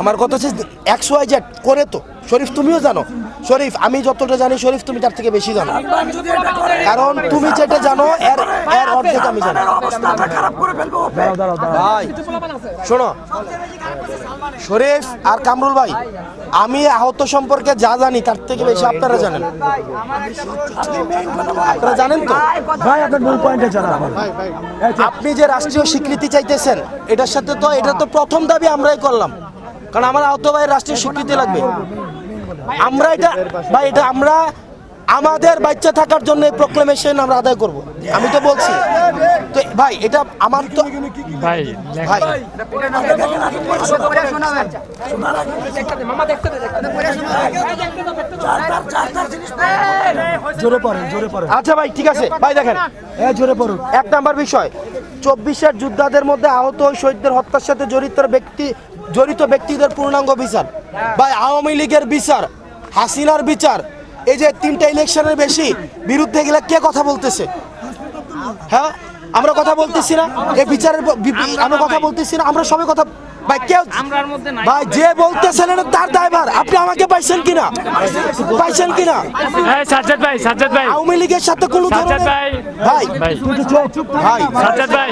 আমার কথা হচ্ছে ওয়াই জেড করে তো। শরীফ তুমিও জানো। শরীফ আমি যতটা জানি শরীফ তুমি তার থেকে বেশি জানো। কারণ তুমি যেটা জানো এর এর অর্ধেক আমি জানি। ভাই শোনো। শরীফ আর কামরুল ভাই আমি আহত সম্পর্কে যা জানি তার থেকে বেশি আপনারা জানেন। আপনারা জানেন তো? ভাই আপনার মূল পয়েন্টে জানা আপনি। যে রাষ্ট্রীয় স্বীকৃতি চাইতেছেন এটার সাথে তো এটা তো প্রথম দাবি আমরাই করলাম। কারণ আমার আহত ভাইয়ের রাষ্ট্রীয় স্বীকৃতি লাগবে। আমরা এটা ভাই এটা আমরা আমাদের বাচ্চা থাকার জন্য এই প্রোক্লেমেশন আমরা আদায় করব। আমি তো বলছি। তো ভাই এটা আমার তো ভাই ভাই। জোরে পড়েন জোরে পড়েন। আচ্ছা ভাই ঠিক আছে। ভাই দেখেন। হ্যাঁ জোরে পড়ুন। এক নাম্বার বিষয় চব্বিশের যোদ্ধাদের মধ্যে আহত ওই শহীদদের হত্যার সাথে জড়িত ব্যক্তি জড়িত ব্যক্তিদের পূর্ণাঙ্গ বিচার বা আওয়ামী লীগের বিচার হাসিনার বিচার এই যে তিনটা ইলেকশনের বেশি বিরুদ্ধে গেলে কে কথা বলতেছে? হ্যাঁ? আমরা কথা বলতেছি না। এই বিচারের আমরা কথা বলতেছি না। আমরা সবাই কথা ভাই কেউ ভাই যে বলতেছেন এটা তার দায়ভার আপনি আমাকে পাইছেন কিনা? পাইছেন কিনা? হ্যাঁ সাজ্জাদ ভাই সাজ্জাদ ভাই। আওয়ামী লীগের সাথে কোনো ধরনের ভাই। ভাই। ভাই। ভাই। সাজ্জাদ ভাই।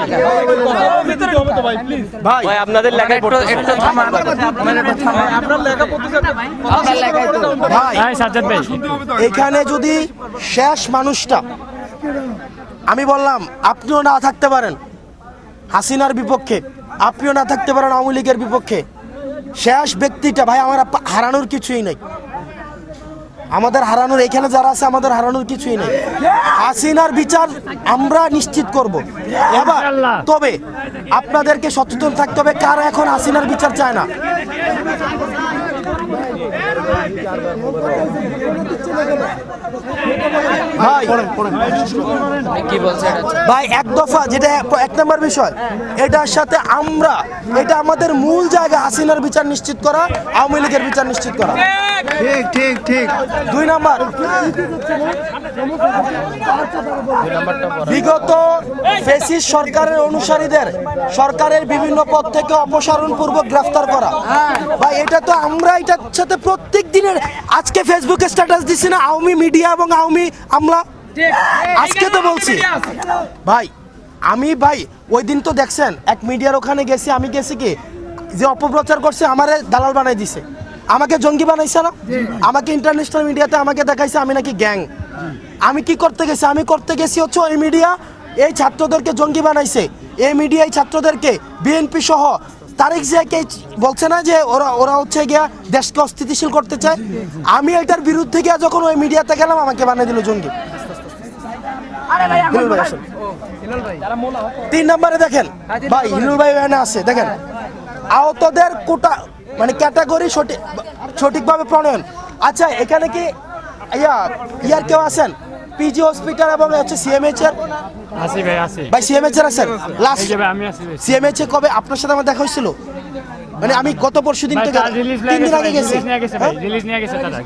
ভাই ভাই আপনাদের লেখায় একটু একটু থামান ভাই। হ্যাঁ সাজ্জাদ ভাই। এখানে যদি শেষ মানুষটা আমি বললাম আপনিও না থাকতে পারেন। হাসিনার বিপক্ষে। আপনিও না থাকতে পারেন আওয়ামী লীগের বিপক্ষে। শেষ ব্যক্তিটা ভাই আমার হারানোর কিছুই নেই। আমাদের হারানোর এখানে যারা আছে আমাদের হারানোর কিছুই নেই। হাসিনার বিচার আমরা নিশ্চিত করব। এবার তবে আপনাদেরকে সচেতন থাকতে হবে কারা এখন হাসিনার বিচার চায় না? ভাই কি বলছে এটা? ভাই এক দফা যেটা এক- এক নম্বর বিষয় এটার সাথে আমরা এটা আমাদের মূল জায়গা হাসিনার বিচার নিশ্চিত করা আওয়ামী লীগের বিচার নিশ্চিত করা। ঠিক ঠিক ঠিক। দুই নাম্বার। বিগত ফেসিস সরকারের অনুসারীদের সরকারের বিভিন্ন পদ থেকে অপসারণ পূর্বক গ্রেফতার করা। ভাই এটা তো আমরা এটার সাথে প্রত্যেক দিনের আজকে ফেসবুকে স্ট্যাটাস দিছি না আওয়ামী মিডিয়া এবং আওয়ামী আমলা। আজকে তো বলছি। ভাই আমি ভাই ওই দিন তো দেখছেন এক মিডিয়ার ওখানে গেছি আমি গেছি কি যে অপপ্রচার করছে আমারে দালাল বানাই দিছে। আমাকে জঙ্গি বানাইছে না? আমাকে ইন্টারন্যাশনাল মিডিয়াতে আমাকে দেখাইছে আমি নাকি গ্যাং আমি কি করতে গেছি? আমি করতে গেছি হচ্ছে ওই মিডিয়া এই ছাত্রদেরকে জঙ্গি বানাইছে। এই মিডিয়া এই ছাত্রদেরকে বিএনপি সহ তারেক জিয়াকে বলছে না যে ওরা ওরা হচ্ছে গিয়া দেশকে অস্থিতিশীল করতে চায়? আমি এটার বিরুদ্ধে গিয়া যখন ওই মিডিয়াতে গেলাম আমাকে বানিয়ে দিল জঙ্গি। হিলুল তিন নম্বরে দেখেন। ভাই হিলুল ভাই এখানে আছে দেখেন। আহতদের কোটা মানে ক্যাটাগরি সঠিক সঠিকভাবে প্রণয়ন। আচ্ছা এখানে কি ইয়া ইয়ার কেউ আছেন? পিজি হসপিটাল এবং হচ্ছে সিএমএইচ এর? আসি ভাই আসি। ভাই সিএমএইচ এর আছেন? লাস্ট আমি আসি ভাই। সিএমএইচ এ কবে আপনার সাথে আমার দেখা হয়েছিল? মানে আমি গত পরশু দিন থেকে তিন দিন নিয়ে আগে গেছে গেছি। রিলিজ নিয়ে গেছে ভাই। রিলিজ নিয়ে গেছে তারা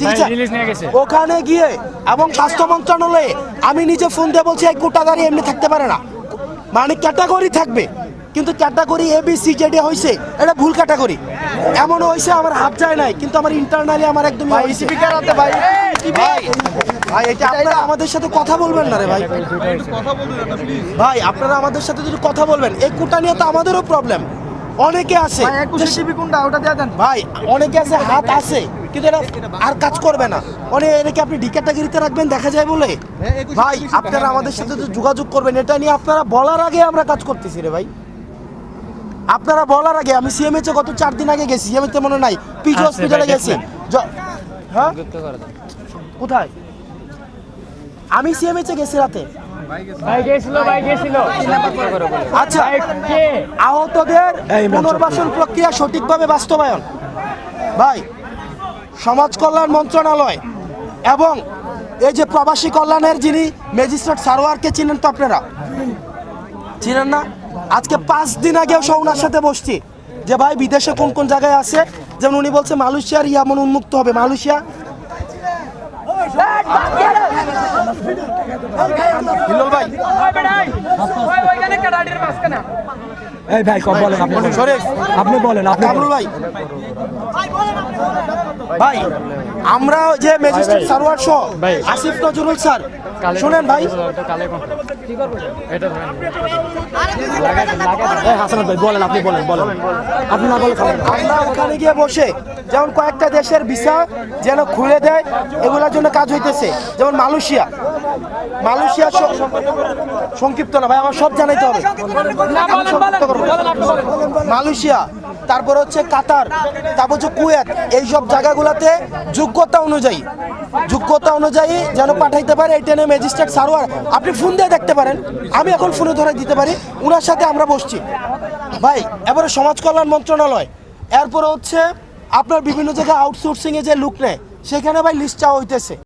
ঠিক আছে। রিলিজ নিয়ে গেছে। ওখানে গিয়ে এবং স্বাস্থ্য মন্ত্রণালয়ে আমি নিজে ফোন দিয়ে বলছি এই কোটাদারি এমনি থাকতে পারে না। মানে ক্যাটাগরি থাকবে কিন্তু ক্যাটাগরি এ বি সি জেডি হয়েছে এটা ভুল ক্যাটাগরি এমন হয়েছে আমার হাত যায় নাই কিন্তু আমার ইন্টারনালি আমার একদম হয়েছে ভাই ভাই এটা আপনারা আমাদের সাথে কথা বলবেন না রে ভাই। ভাই আপনারা আমাদের সাথে যদি কথা বলবেন এই কোটা নিয়ে তো আমাদেরও প্রবলেম অনেকে আছে। ভাই অনেকে আছে হাত আছে কিন্তু এটা আর কাজ করবে না। অনেক এটাকে আপনি ডি ক্যাটাগরিতে রাখবেন দেখা যায় বলে। ভাই আপনারা আমাদের সাথে তো যোগাযোগ করবেন এটা নিয়ে আপনারা বলার আগে আমরা কাজ করতেছি রে ভাই। আপনারা বলার আগে আমি সিএমএইচ গত চার দিন আগে গেছি সিএমএইচ মনে নাই পিজি হসপিটালে ভাই, গেছি। হ্যাঁ? কোথায়? আমি সিএমএইচ গেছি রাতে। ভাই গেছিল ভাই আচ্ছা আহতদের পুনর্বাসন প্রক্রিয়া সঠিকভাবে বাস্তবায়ন। ভাই সমাজ কল্যাণ মন্ত্রণালয় এবং এই যে প্রবাসী কল্যাণের যিনি ম্যাজিস্ট্রেট সারোয়ারকে চিনেন তো আপনারা? চিনেন না? আজকে পাঁচ দিন আগেও সব ওনার সাথে বসছি। যে ভাই বিদেশে কোন কোন জায়গায় আছে? যেমন উনি বলছে মালয়েশিয়ার ইয়ামন উন্মুক্ত হবে। মালয়েশিয়া হিলোল ভাই এই ভাই কব বলেন আপনি। বলেন। আপনি বলেন আপনি কামরুল ভাই। ভাই আমরা যে ম্যাজিস্ট্রেট সারোয়ার সহ আসিফ নজরুল স্যার। শুনেন ভাই। হাসান ভাই বলেন আপনি বলেন বলেন। আপনি না বলে আমরা ওখানে গিয়ে বসে যেমন কয়েকটা দেশের ভিসা যেন খুলে দেয় এগুলোর জন্য কাজ হইতেছে। যেমন মালয়েশিয়া। মালয়েশিয়া সংক্ষিপ্ত না, ভাই, আমার সব জানাইতে হবে। মালয়েশিয়া, তারপর হচ্ছে কাতার, তারপর হচ্ছে কুয়েত এইসব জায়গাগুলোতে যোগ্যতা অনুযায়ী যোগ্যতা অনুযায়ী যেন পাঠাইতে পারে এই ট্রেনে ম্যাজিস্ট্রেট সারোয়ার আপনি ফোন দিয়ে দেখতে পারেন, আমি এখন ফোনে ধরে দিতে পারি ওনার সাথে আমরা বসছি। ভাই, এবারে সমাজ কল্যাণ মন্ত্রণালয়, এরপরে হচ্ছে আপনার বিভিন্ন জায়গায় আউটসোর্সিংয়ে যে লুক নেয়, সেখানে ভাই লিস্ট চাওয়া হইতেছে।